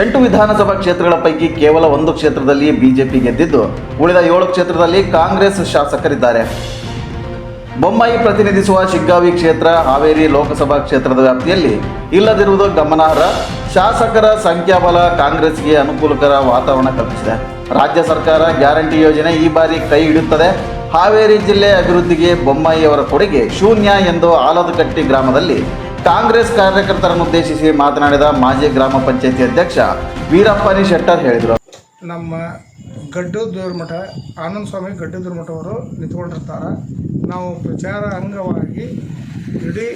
ಎಂಟು ವಿಧಾನಸಭಾ ಕ್ಷೇತ್ರಗಳ ಪೈಕಿ ಕೇವಲ ಒಂದು ಕ್ಷೇತ್ರದಲ್ಲಿ ಬಿಜೆಪಿ ಗೆದ್ದಿದ್ದು, ಉಳಿದ ಏಳು ಕ್ಷೇತ್ರದಲ್ಲಿ ಕಾಂಗ್ರೆಸ್ ಶಾಸಕರಿದ್ದಾರೆ. ಬೊಮ್ಮಾಯಿ ಪ್ರತಿನಿಧಿಸುವ ಶಿಗ್ಗಾವಿ ಕ್ಷೇತ್ರ, ಹಾವೇರಿ ಲೋಕಸಭಾ ಕ್ಷೇತ್ರದ ವ್ಯಾಪ್ತಿಯಲ್ಲಿ ಇಲ್ಲದಿರುವುದು ಗಮನಾರ್ಹ. ಶಾಸಕರ ಸಂಖ್ಯಾಬಲ ಕಾಂಗ್ರೆಸ್ಗೆ ಅನುಕೂಲಕರ ವಾತಾವರಣ ಕಲ್ಪಿಸಿದೆ. ರಾಜ್ಯ ಸರ್ಕಾರ ಗ್ಯಾರಂಟಿ ಯೋಜನೆ ಈ ಬಾರಿ ಕೈ ಹಿಡಿಯುತ್ತದೆ. ಹಾವೇರಿ ಜಿಲ್ಲೆ ಅಭಿವೃದ್ಧಿಗೆ ಬೊಮ್ಮಾಯಿಯವರ ಕೊಡುಗೆ ಶೂನ್ಯ ಎಂದು ಆಲದಕಟ್ಟಿ ಗ್ರಾಮದಲ್ಲಿ ಕಾಂಗ್ರೆಸ್ ಕಾರ್ಯಕರ್ತರನ್ನು ಉದ್ದೇಶಿಸಿ ಮಾತನಾಡಿದ ಮಾಜಿ ಗ್ರಾಮ ಪಂಚಾಯತಿ ಅಧ್ಯಕ್ಷ ವೀರಪ್ಪನಿ ಶೆಟ್ಟರ್ ಹೇಳಿದರು. ನಮ್ಮ ಗಡ್ಡು ದೇವ್ರಮಠ ಆನಂದ ಸ್ವಾಮಿ ಗಡ್ಡು ಮಠ ಅವರು ನಿಂತ್ಕೊಂಡಿರ್ತಾರೆ. ನಾವು ಪ್ರಚಾರ ಅಂಗವಾಗಿ ಇಡೀ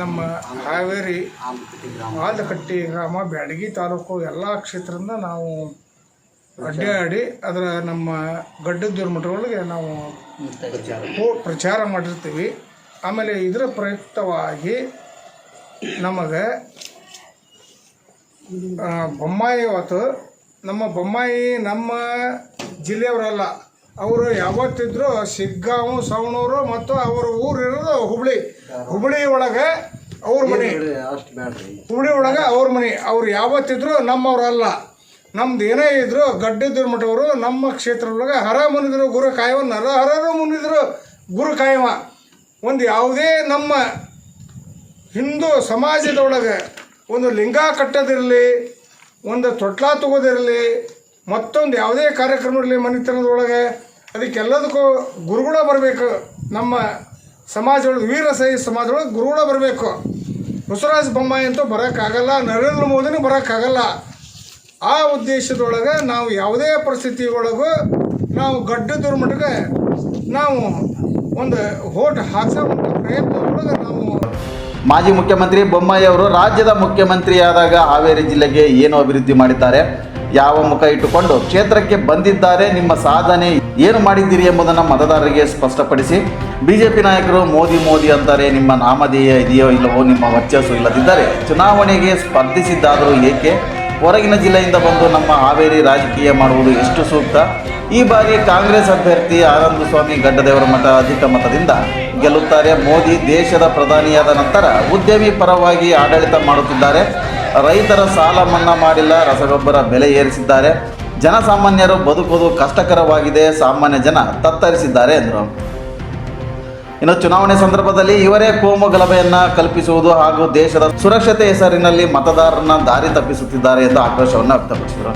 ನಮ್ಮ ಹಾವೇರಿ ಆಲಕಟ್ಟಿ ಗ್ರಾಮ ಬ್ಯಾಡಗಿ ತಾಲೂಕು ಎಲ್ಲ ಕ್ಷೇತ್ರದಿಂದ ನಾವು ಅಡ್ಡಾಡಿ ಅದರ ನಮ್ಮ ಗಡ್ಡು ದೇವ್ರಮಠಗಳಿಗೆ ನಾವು ಪ್ರಚಾರ ಮಾಡಿರ್ತೀವಿ. ಆಮೇಲೆ ಇದರ ಪ್ರಯುಕ್ತವಾಗಿ ನಮಗೆ ಬೊಮ್ಮಾಯಿ ಇವತ್ತು ನಮ್ಮ ಬೊಮ್ಮಾಯಿ ನಮ್ಮ ಜಿಲ್ಲೆಯವರಲ್ಲ ಅವರು ಯಾವತ್ತಿದ್ರು ಶಿಗ್ಗಾಂವ್ ಸವಣೂರು ಮತ್ತು ಅವರ ಊರಿರೋದು ಹುಬ್ಳಿ. ಹುಬ್ಳಿ ಒಳಗೆ ಅವ್ರ ಮನೆ. ಹುಬ್ಳಿ ಒಳಗೆ ಅವ್ರ ಮನೆ. ಅವ್ರು ಯಾವತ್ತಿದ್ರು ನಮ್ಮವ್ರಲ್ಲ ನಮ್ದು ಏನೇ ಇದ್ರು ಗಡ್ಡಿದ್ರ ಮಠವರು ನಮ್ಮ ಕ್ಷೇತ್ರದೊಳಗೆ ಹರ ಮುನಿದ್ರು ಗುರು ಕಾಯವ ನರ ಹರರು ಮುನಿದ್ರು ಗುರು ಕಾಯವ. ಒಂದು ಯಾವುದೇ ನಮ್ಮ ಹಿಂದೂ ಸಮಾಜದೊಳಗೆ ಒಂದು ಲಿಂಗ ಕಟ್ಟೋದಿರಲಿ, ಒಂದು ತೊಟ್ಲ ತಗೋದಿರಲಿ, ಮತ್ತೊಂದು ಯಾವುದೇ ಕಾರ್ಯಕ್ರಮ ಇರಲಿ ಮನೆತನದೊಳಗೆ, ಅದಕ್ಕೆಲ್ಲದಕ್ಕೂ ಗುರುಗಳ ಬರಬೇಕು. ನಮ್ಮ ಸಮಾಜದೊಳಗೆ ವೀರಶೈವ ಸಮಾಜದೊಳಗೆ ಗುರುಗಳ ಬರಬೇಕು. ಬಸವರಾಜ ಬೊಮ್ಮಾಯಿ ಅಂತೂ ಬರೋಕ್ಕಾಗಲ್ಲ, ನರೇಂದ್ರ ಮೋದಿನೂ ಬರೋಕ್ಕಾಗಲ್ಲ. ಆ ಉದ್ದೇಶದೊಳಗೆ ನಾವು ಯಾವುದೇ ಪರಿಸ್ಥಿತಿ ಒಳಗೂ ನಾವು ಗಡ್ಡ ಮಟ್ಟಿಗೆ ನಾವು ಒಂದು ಹೋಟ್ ಹಾಕ್ಸೋ ಪ್ರಯತ್ನ ಒಳಗೆ ನಾವು ಮಾಜಿ ಮುಖ್ಯಮಂತ್ರಿ ಬೊಮ್ಮಾಯಿ ಅವರು ರಾಜ್ಯದ ಮುಖ್ಯಮಂತ್ರಿಯಾದಾಗ ಹಾವೇರಿ ಜಿಲ್ಲೆಗೆ ಏನು ಅಭಿವೃದ್ಧಿ ಮಾಡಿದ್ದಾರೆ. ಯಾವ ಮುಖ ಇಟ್ಟುಕೊಂಡು ಕ್ಷೇತ್ರಕ್ಕೆ ಬಂದಿದ್ದಾರೆ, ನಿಮ್ಮ ಸಾಧನೆ ಏನು ಮಾಡಿದ್ದೀರಿ ಎಂಬುದನ್ನು ಮತದಾರರಿಗೆ ಸ್ಪಷ್ಟಪಡಿಸಿ. ಬಿಜೆಪಿ ನಾಯಕರು ಮೋದಿ ಮೋದಿ ಅಂತಾರೆ, ನಿಮ್ಮ ನಾಮಧೇಯ ಇದೆಯೋ ಇಲ್ಲವೋ ನಿಮ್ಮ ವರ್ಚಸ್ಸು ಇಲ್ಲದಿದ್ದರೆ ಚುನಾವಣೆಗೆ ಸ್ಪರ್ಧಿಸಿದ್ದಾದರೂ ಏಕೆ? ಹೊರಗಿನ ಜಿಲ್ಲೆಯಿಂದ ಬಂದು ನಮ್ಮ ಹಾವೇರಿ ರಾಜಕೀಯ ಮಾಡುವುದು ಎಷ್ಟು ಸೂಕ್ತ? ಈ ಬಾರಿ ಕಾಂಗ್ರೆಸ್ ಅಭ್ಯರ್ಥಿ ಆನಂದ ಸ್ವಾಮಿ ಗಡ್ಡದೇವರ ಮಠ ಅಧಿಕ ಮತದಿಂದ ಗೆಲ್ಲುತ್ತಾರೆ. ಮೋದಿ ದೇಶದ ಪ್ರಧಾನಿಯಾದ ನಂತರ ಉದ್ಯಮಿ ಪರವಾಗಿ ಆಡಳಿತ ಮಾಡುತ್ತಿದ್ದಾರೆ. ರೈತರ ಸಾಲ ಮನ್ನಾ ಮಾಡಿಲ್ಲ, ರಸಗೊಬ್ಬರ ಬೆಲೆ ಏರಿಸಿದ್ದಾರೆ. ಜನಸಾಮಾನ್ಯರು ಬದುಕುವುದು ಕಷ್ಟಕರವಾಗಿದೆ. ಸಾಮಾನ್ಯ ಜನ ತತ್ತರಿಸಿದ್ದಾರೆ ಎಂದರು. ಇನ್ನು ಚುನಾವಣೆ ಸಂದರ್ಭದಲ್ಲಿ ಇವರೇ ಕೋಮು ಗಲಭೆಯನ್ನ ಕಲ್ಪಿಸುವುದು ಹಾಗೂ ದೇಶದ ಸುರಕ್ಷತೆ ಹೆಸರಿನಲ್ಲಿ ಮತದಾರರನ್ನ ದಾರಿ ತಪ್ಪಿಸುತ್ತಿದ್ದಾರೆ ಎಂದು ಆಕ್ರೋಶವನ್ನು ವ್ಯಕ್ತಪಡಿಸಿದರು.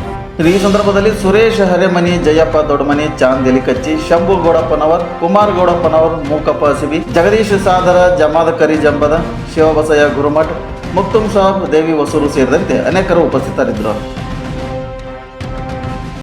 ಈ ಸಂದರ್ಭದಲ್ಲಿ ಸುರೇಶ್ ಹರೆಮನಿ ಜಯಪ್ಪ ದೊಡ್ಡಮನಿ, ಚಾಂದ್ ಎಲಿಕಚ್ಚಿ, ಶಂಭು ಗೌಡಪ್ಪನವರ್, ಕುಮಾರ್ ಗೌಡಪ್ಪನವರ್, ಮೂಕಪ್ಪ ಸಿಬಿ, ಜಗದೀಶ್ ಸಾದರ, ಜಮಾದ ಕರಿಜಂಬದ ಶಿವಬಸಯ್ಯ ಗುರುಮಠ್ ಮುಕ್ತುಂ ಸಾಬ್, ದೇವಿ ವಸೂರು ಸೇರಿದಂತೆ ಅನೇಕರು ಉಪಸ್ಥಿತರಿದ್ದರು.